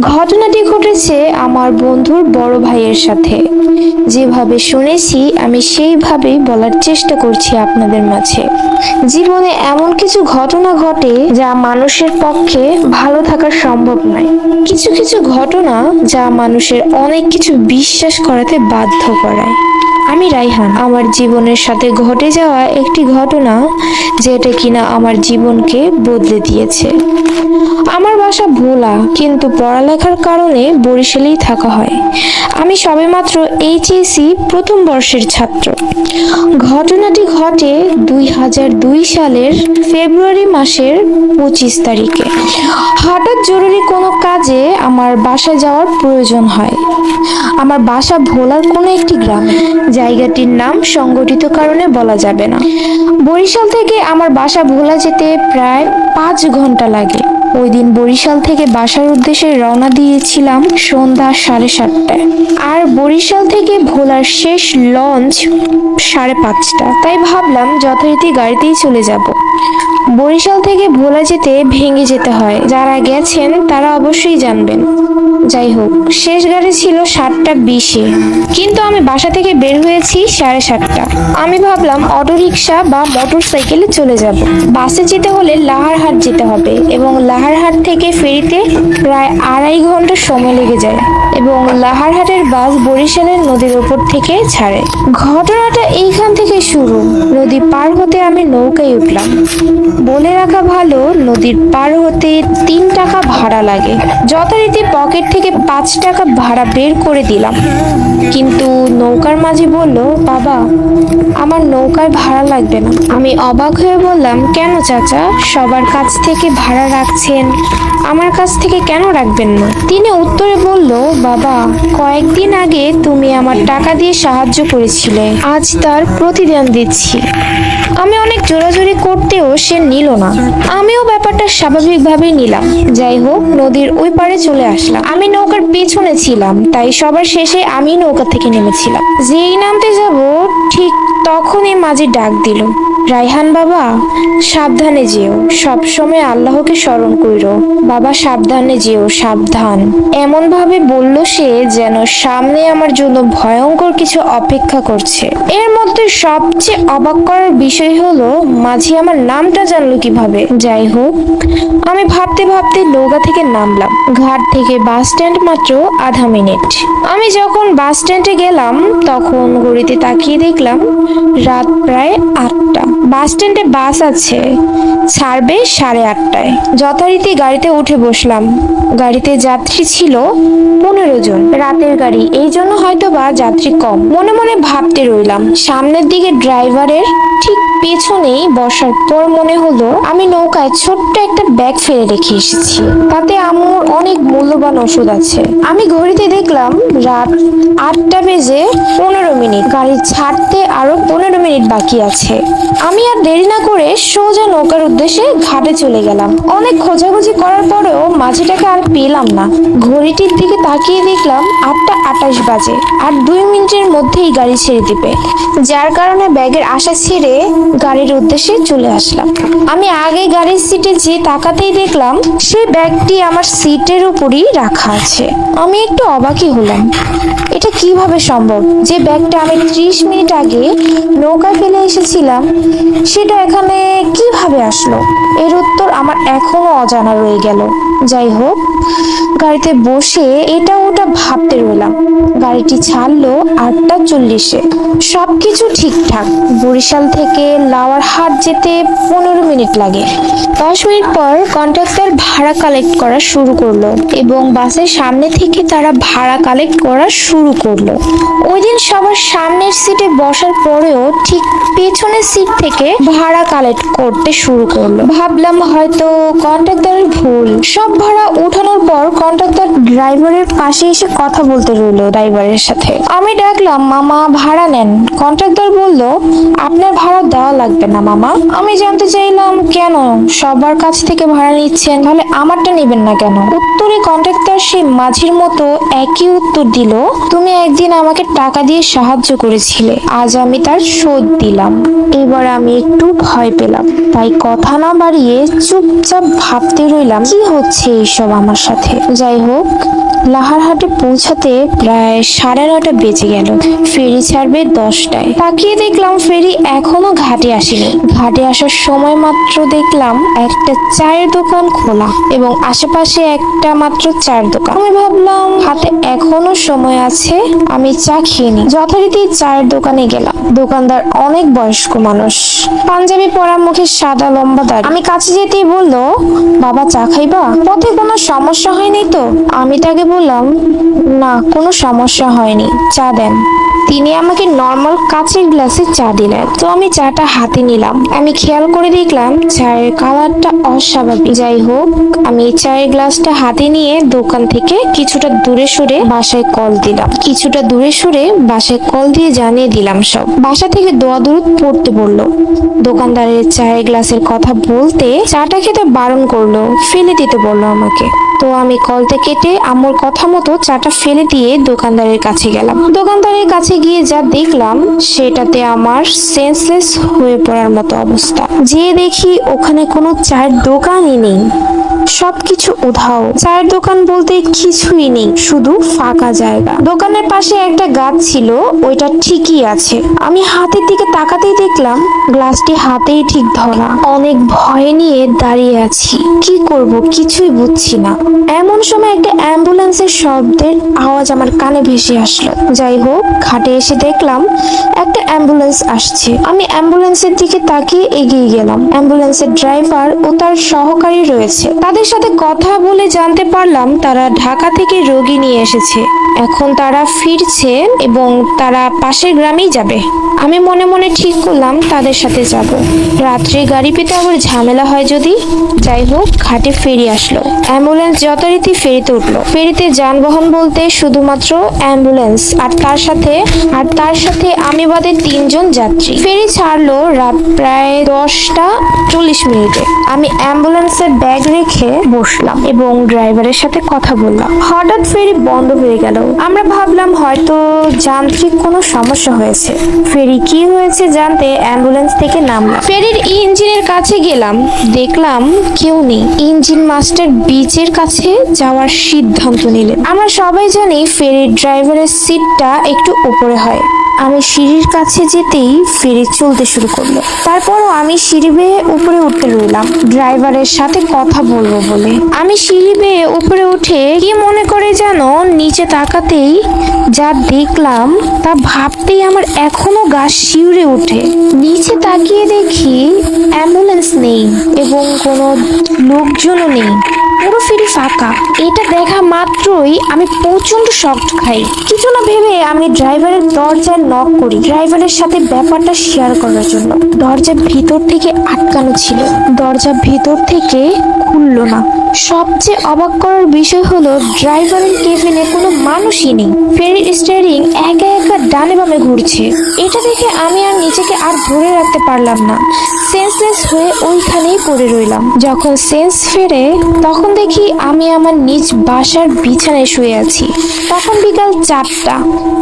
ঘটনাটি ঘটেছে আমার বন্ধুর বড় ভাইয়ের সাথে। যেভাবে শুনেছি, আমি সেইভাবেই বলার চেষ্টা করছি আপনাদের মাঝে। জীবনে এমন কিছু ঘটনা ঘটে যা মানুষের পক্ষে ভালো থাকা সম্ভব নয়। কিছু কিছু ঘটনা যা মানুষের অনেক কিছু বিশ্বাস করাতে বাধ্য করায়। আমি রাইহান আমার জীবনের সাথে ঘটে যাওয়া একটি ঘটনা যেটা কিনা আমার জীবনকে বদলে দিয়েছে। আমার বাসা ভোলা, কিন্তু পড়ালেখার কারণে বরিশালেই থাকা হয়। আমি সবেমাত্র এইচএসি প্রথম বর্ষের ছাত্র। ঘটনাটি ঘটে দুই হাজার দুই সালের ফেব্রুয়ারি মাসের পঁচিশ তারিখে। হঠাৎ জরুরি কোনো কাজে আমার বাসা যাওয়ার প্রয়োজন হয়। আমার বাসা ভোলার কোনো একটি গ্রামে। জায়গাটির নাম সংগঠিত কারণে বলা যাবে না। বরিশাল থেকে আমার বাসা ভোলা যেতে প্রায় পাঁচ ঘণ্টা লাগে। ওই দিন বরিশাল থেকে বাসার উদ্দেশ্যে রওনা দিয়েছিলাম সন্ধ্যা সাড়ে সাতটায়। আর বরিশাল থেকে ভোলার শেষ লঞ্চ সাড়ে পাঁচটা। তাই ভাবলাম যথারীতি গাড়িতেই চলে যাব। বরিশাল থেকে ভোলা যেতে ভেঙে যেতে হয়। যারা গেছেন, তারা অবশ্যই জানবেন। যাই হোক, শেষ গাড়ি ছিল সাতটা বিশে। কিন্তু আমি বাসা থেকে বের হয়েছি সাড়ে সাতটা। আমি ভাবলাম অটো রিক্সা বা মোটর সাইকেলে চলে যাব। বাসে যেতে হলে লাহারহাট যেতে হবে এবং লাহারহাট থেকে ফেরিতে প্রায় আড়াই ঘণ্টা সময় লেগে যায়। এবং লাহারহাটের বাস বরিশালের নদীর ওপর থেকে ছাড়ে। ঘটনাটা এইখান থেকে শুরু। নদী পার হতে আমি নৌকায় উঠলাম। বলে রাখা ভালো, নদীর পার হতে তিন টাকা ভাড়া লাগে। যথারীতি পকেট থেকে পাঁচ টাকা ভাড়া বের করে দিলাম। কিন্তু নৌকার মাঝি বলল, বাবা, আমার নৌকার ভাড়া লাগবে না। আমি অবাক হয়ে বললাম, কেন চাচা? সবার কাছ থেকে ভাড়া রাখছেন। আমার কাছ থেকে কেন রাখবেন না? তিনি উত্তরে বলল বাবা, কয়েকদিন আগে তুমি আমার টাকা দিয়ে সাহায্য করেছিলে। আজ তার প্রতিদান দিচ্ছি। আমি অনেক জোরাজোরি করতেও সে নিল না। আমিও ব্যাপারটা স্বাভাবিকভাবেই নিলাম। যাই হোক, নদীর ওই পারে চলে আসলাম। আমি নৌকার পেছনে ছিলাম, তাই সবার শেষে আমি নৌকা থেকে নেমেছিলাম। যেই নামতে যাব, ঠিক তখনই মাঝি ডাক দিল। রাইহান বাবা, সাবধানে যেও। সবসময় আল্লাহকে স্মরণ কইরো। বাবা, সাবধানে যেও, সাবধান। এমন ভাবে বলল সে যেন সামনে আমার জন্য ভয়ঙ্কর কিছু অপেক্ষা করছে। এর মধ্যে সবচেয়ে অবাক করার বিষয় হলো, মাঝি আমার নামটা জানলো কীভাবে। যাই হোক, আমি ভাবতে ভাবতে নৌকা থেকে নামলাম। ঘাট থেকে বাস স্ট্যান্ড মাত্র আধা মিনিট। আমি যখন বাস স্ট্যান্ডে গেলাম, তখন ঘড়িতে তাকিয়ে দেখলাম রাত প্রায় আটটা। বাস স্ট্যান্ডে বাস আছে। ছাড়বে সাড়ে আটটায়। যথারীতি গাড়িতে উঠে বসলাম। গাড়িতে যাত্রী ছিল পনেরো জন। রাতের গাড়ি। এই জন্য হয়তো বা যাত্রী কম। মনে মনে ভাবতে রইলাম, সামনের দিকে ড্রাইভারের ঠিক পেছনেই বসার পর মনে হলো আমি নৌকায় ছোট্ট একটা ব্যাগ ফেলে রেখে এসেছি। তাতে আমার অনেক মূল্যবান ওষুধ আছে। আমি ঘড়িতে দেখলাম রাত আটটা বেজে পনেরো মিনিট। গাড়ি ছাড়তে আরও পনেরো মিনিট বাকি আছে। আমি আর দেরি না করে সোজা নৌকার উদ্দেশ্যে ঘাটে চলে গেলাম। অনেক খোঁজাখুঁজি করার পরেও মাঝিটাকে পেলাম না। ঘড়িটির দিকে তাকিয়ে দেখলাম আটটা আটাশ বাজে আর দুই মিনিটের মধ্যেই গাড়ি ছেড়ে দিবে। যার কারণে ব্যাগের আশা ছেড়ে গাড়ির উদ্দেশ্যে চলে আসলাম। আমি আগে গাড়ির সিটে যে তাকাতেই দেখলাম সেই ব্যাগটি আমার সিটের উপরই রাখা আছে। আমি একটু অবাকই হলাম। এটা কীভাবে সম্ভব? যে ব্যাগটা আমি ত্রিশ মিনিট আগে নৌকায় ফেলে এসেছিলাম, সেটা এখানে কীভাবে আসলো? এর উত্তর আমার এখনও অজানা রয়ে গেল। যাই হোক গাড়িতে বসে এটা ওটা ভাবতে রইলাম। গাড়িটি ছাড়লো আটটা চল্লিশে। সবকিছু ঠিকঠাক। বরিশাল থেকে লাওয়ার হাট যেতে পনেরো মিনিট লাগে। দশ মিনিট পর কন্ট্রাক্টর ভাড়া কালেক্ট করা শুরু করল এবং বাসের সামনে থেকে তারা ভাড়া কালেক্ট করা শুরু করল। ওই দিন সবার সামনের সিটে বসার পরেও ঠিক পেছনের সিট থেকে ভাড়া কালেক্ট করতে শুরু করল। ভাবলাম হয়তো কন্ট্রাক্টরের ভুল। সব ভাড়া উঠানোর পর কন্ট্রাক্টর ড্রাইভারের পাশে এসে কথা বলতে রইল ড্রাইভারের সাথে। আমি ডাকলাম, মামা, ভাড়া নেন। কন্ট্রাক্টর বলল, আপনার ভাড়া দেওয়া লাগবে না মামা। আমি জানতে চাইলাম, কেন? সবার কাছ থেকে ভাড়া নিচ্ছেন, তাহলে আমারটা নেবেন না কেন? উত্তরে কন্ট্রাক্টর সেই মাঝির মতো একই উত্তর দিল, তুমি একদিন আমাকে টাকা দিয়ে সাহায্য করেছিলে, আজ আমি তার শোধ দিলাম। এবার আমি একটু ভয় পেলাম, তাই কথা না বাড়িয়ে চুপচাপ ভাবতে রইলাম, কি হচ্ছে এইসব আমার সাথে। যাই হোক, লাহারহাটে পৌঁছাতে প্রায় সাড়ে নটা বেজে গেল। ফেরি ছাড়বে দশটায়। তাকিয়ে দেখলাম ফেরি এখনও ঘাটে আসেনি। ঘাটে আসার সময় মাত্র দেখলাম একটা চায়ের দোকান খোলা এবং আশেপাশে একটা মাত্র চায়ের দোকান। আমি ভাবলাম, হাতে এখনও সময় আছে, আমি চা খেয়ে নি যথারীতি চায়ের দোকানে গেলাম। দোকানদার অনেক বয়স্ক মানুষ। পাঞ্জাবি পরা মুখে সাদা লম্বা দাড়ি। আমি কাছে যেতেই বলল, বাবা, চা খাইবা? পথে কোনো সমস্যা হয়নি তো? আমি তাকে বললাম, না, কোনো সমস্যা হয়নি। চা দেন। তিনি আমাকে নর্মাল কাচের গ্লাসে চা দিলেন। তো আমি চাটা হাতে নিলাম। আমি খেয়াল করে দেখলাম, চায়ের কালারটা অস্বাভাবিক। যাই হোক, আমি চায়ের গ্লাসটা হাতে নিয়ে দোকান থেকে কিছুটা দূরে সরে বাসায় কল দিলাম। কিছুটা দূরে সরে বাসায় কল দিয়ে জানিয়ে দিলাম সব। বাসা থেকে দোয়া দূরত পড়তে বলল। দোকানদারের চায়ের গ্লাসের কথা বলতে চাটা খেতে বারণ করল। ফেলে দিতে বলল আমাকে। তো আমি কলটা কেটে আমার কথা মতো চাটা ফেলে দিয়ে দোকানদারের কাছে গেলাম। দোকানদারের কাছে গিয়ে যা দেখলাম, সেটাতে আমার সেন্সলেস হয়ে পড়ার মতো অবস্থা। যে দেখি ওখানে কোনো চায়ের দোকানই নেই। সবকিছু উধাও। চায়ের দোকান বলতে কিছুই নেই, শুধু ফাঁকা জায়গা। দোকানের পাশে একটা গাছ ছিল, ওইটা ঠিকই আছে। আমি হাতের দিকে তাকাতেই দেখলাম, গ্লাসটি হাতেই ঠিক ধরা। অনেক ভয় নিয়ে দাঁড়িয়ে আছি। কি করব কিছুই বুঝছি না। এমন সময় একটা অ্যাম্বুলেন্সের শব্দের আওয়াজ আমার কানে ভেসে আসলো। যাই হোক, ঘাটে এসে দেখলাম একটা অ্যাম্বুলেন্স আসছে। আমি অ্যাম্বুলেন্সের দিকে তাকিয়ে এগিয়ে গেলাম। অ্যাম্বুলেন্সের ড্রাইভার ও তার সহকারী রয়েছে। তাদের সাথে কথা বলে জানতে পারলাম তারা ঢাকা থেকে রোগী নিয়ে এসেছে। এখন তারা ফিরছে এবং তারা পাশের গ্রামেই যাবে। আমি মনে মনে ঠিক করলাম তাদের সাথে যাব। রাত্রে গাড়ি পেতে আবার ঝামেলা হয় যদি? যাই হোক, ঘাটে ফেরি আসলো। অ্যাম্বুলেন্স যথারীতি ফেরিতে উঠল। ফেরিতে যানবাহন বলতে শুধুমাত্র অ্যাম্বুলেন্স আর তার সাথে, আর তার সাথে আমি বাদে তিনজন যাত্রী। ফেরি ছাড়লো রাত প্রায় দশটা চল্লিশ মিনিটে। আমি অ্যাম্বুলেন্সের ব্যাগ রেখে বসলাম এবং ড্রাইভারের সাথে কথা বললাম। হঠাৎ ফেরি বন্ধ হয়ে গেল। আমরা ভাবলাম হয়তো যান্ত্রিক কোনো সমস্যা হয়েছে। ফেরি কি হয়েছে জানতে অ্যাম্বুলেন্স থেকে নামলাম। ফেরির ইঞ্জিনের কাছে গেলাম। দেখলাম কেউ নেই। ইঞ্জিন মাস্টার বিচের কাছে যাওয়ার সিদ্ধান্ত নিলেন। আমরা সবাই জানি ফেরির ড্রাইভারের সিটটা একটু উপরে হয়। আমি সিঁড়ির কাছে যেতেই ফেরি চলতে শুরু করল। তারপরও আমি সিঁড়ি বেয়ে উপরে উঠতে রইলাম ড্রাইভারের সাথে কথা বলব বলে। আমি সিঁড়ি বেয়ে উপরে উঠে কি মনে করে যেন নিচে তাকাতেই যা দেখলাম তা ভাবতেই আমার এখনও গা শিউরে ওঠে। নিচে তাকিয়ে দেখি অ্যাম্বুলেন্স নেই এবং কোনো লোকজনও নেই। পুরো ফেরি ফাঁকা। এটা দেখা মাত্রই আমি প্রচণ্ড শক খাই। কিছু না ভেবে আমি ড্রাইভারের দরজায় নক করি, ড্রাইভারের সাথে ব্যাপারটা শেয়ার করার জন্য। দরজা ভিতর থেকে আটকানো ছিল। দরজা ভিতর থেকে খুললো না। সবচেয়ে অবাক করার বিষয় হলো, ড্রাইভারের কেবিনে কোনো মানুষই নেই। ফেরির স্টিয়ারিং একা একা ডানে বামে ঘুরছে। এটা দেখে আমি আর নিজেকে আর ধরে রাখতে পারলাম না। সেন্সলেস হয়ে ওইখানেই পড়ে রইলাম। যখন সেন্স ফেরে, তখন দেখি আমি আমার নিজ বাসার বিছানায় শুয়ে আছি। তখন বিকাল চারটা।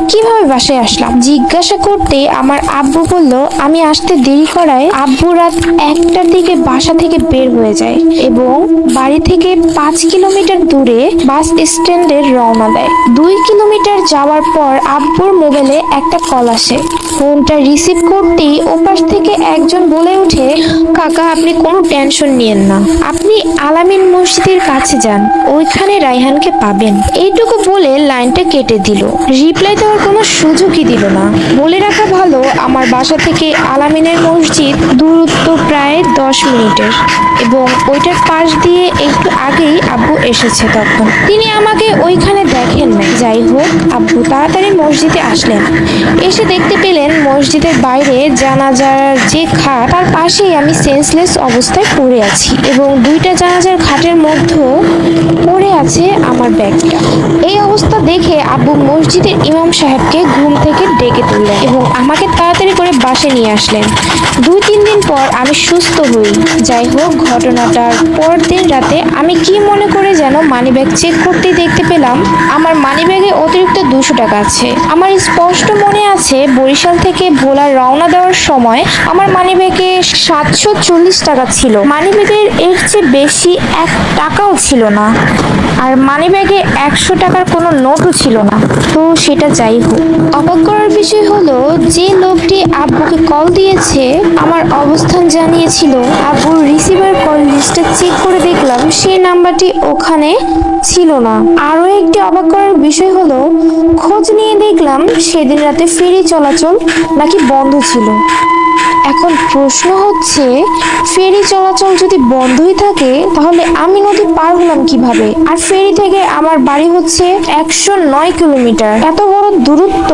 কীভাবে বাসায় আসলাম? জিজ্ঞাসা করতে আমার আব্বু বলল, আমি আসতে দেরি করায় আব্বু রাত একটার দিকে বাসা থেকে বের হয়ে যায় এবং বাড়ি থেকে পাঁচ কিলোমিটার দূরে বাস স্ট্যান্ডে রওনা দেয়। দুই কিলোমিটার যাওয়ার পর আব্বুর মোবাইলে একটা কল আসে। ফোনটা রিসিভ করতেই ওপাশ থেকে একজন বলে ওঠে, কাকা, আপনি কোনো টেনশন নিয়েন না। আপনি আলামিন মসজিদের কাছে যান, ওইখানে রাইহানকে পাবেন। এইটুকু বলে লাইনটা কেটে দিল। রিপ্লাই দেওয়ার কোনো সুযোগই দিল না। বলে রাখা ভালো, আমার বাসা থেকে আলামিনের মসজিদ দূরত্ব প্রায় দশ মিনিটের এবং ওইটার পাশ দিয়ে একটু আগেই আব্বু এসেছে তখন। তিনি আমাকে ওইখানে দেখেন না যাই হোক, আব্বু তাড়াতাড়ি মসজিদে আসলেন। এসে দেখতে পেলেন মসজিদের বাইরে জানাজার যে খাট, তার পাশেই আমি সেন্সলেস অবস্থায় পড়ে আছি এবং দুইটা জানাজার খাটের মধ্যে পড়ে আছে আমার ব্যাগটা। এই অবস্থা দেখে আব্বু মসজিদের ইমাম সাহেবকে ঘুম থেকে ডেকে তুললেন এবং আমাকে তাড়াতাড়ি করে বাসে নিয়ে আসলেন। দুই তিন দিন পর আমি সুস্থ হই। যাই হোক, ঘটনাটার পরের দিন রাতে আমি কি মনে করে যেন মানিব্যাগ চেক করতে দেখতে পেলাম, আমার আমার মানিব্যাগে অতিরিক্ত দুশো টাকা আছে। আমার স্পষ্ট মনে আছে, বরিশাল থেকে ভোলা রওনা দেওয়ার সময় আমার মানিব্যাগে সাতশো চল্লিশ টাকা ছিল। মানিব্যাগের এর চেয়ে বেশি এক টাকাও ছিল না। আর মানিব্যাগে একশো টাকার কোনো নোটও ছিল না। তো সেটা যাই হোক। অবাক করার বিষয় হলো, যে লোকটি আব্বুকে কল দিয়েছে, আমার অবস্থান জানিয়েছিল, আব্বুর রিসিভার কল লিস্টে চেক করে দেখলাম সেই নাম্বারটি ওখানে ছিল না। আরও একটি অবাক করার বিষয় হলো, খোঁজ নিয়ে দেখলাম সেদিন রাতে ফেরি চলাচল নাকি বন্ধ ছিল। এখন প্রশ্ন হচ্ছে, ফেরি চলাচল যদি বন্ধই থাকে, তাহলে আমি নদী পার হলাম কীভাবে? আর ফেরি থেকে আমার বাড়ি হচ্ছে একশো নয় কিলোমিটার। এত বড় দূরত্ব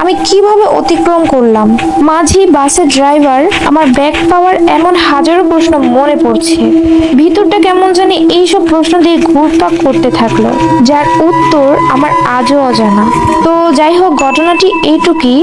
আমি কীভাবে অতিক্রম করলাম? মাঝি বাসের ড্রাইভার আমার ব্যাগ পাওয়ার এমন হাজারো প্রশ্ন মনে পড়ছে। ভিতরটা কেমন জানি এইসব প্রশ্ন দিয়ে ঘুরপাক করতে থাকল। যার উত্তর আমার আজও অজানা। তো যাই হোক, ঘটনাটি এইটুকুই।